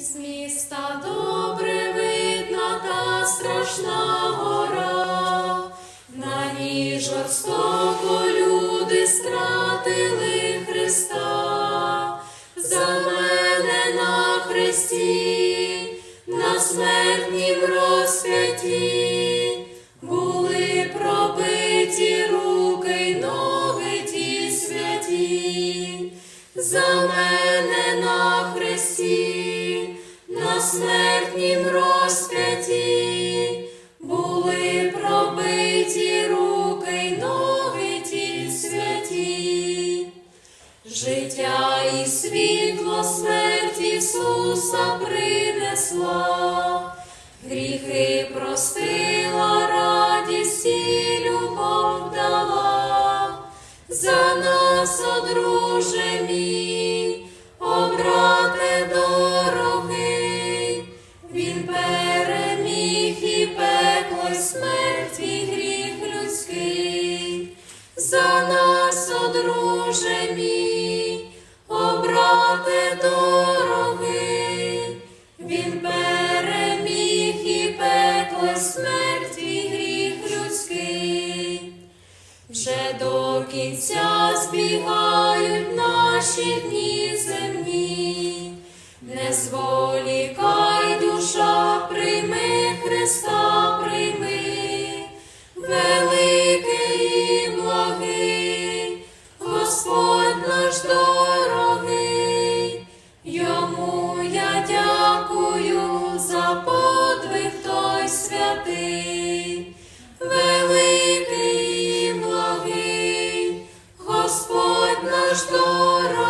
З міста добре видна та страшна гора, на ній жорстоко люди стратили Христа, за мене на хресті, на смертнім розп'ятті, були пробиті руки ноги ті святі, за мене на хресті, смертнім розп'ятті, були пробиті руки й ноги ті святі. Життя і світло смерть Ісуса принесла, гріхи простила, радість і любов дала, за нас, одруже смерть, і гріх людський. За нас, одруже мій, обрате дорогий, він переміг і пекло, смерть, і гріх людський. Вже до кінця збігають наші дні земні, не Христа ж дорога.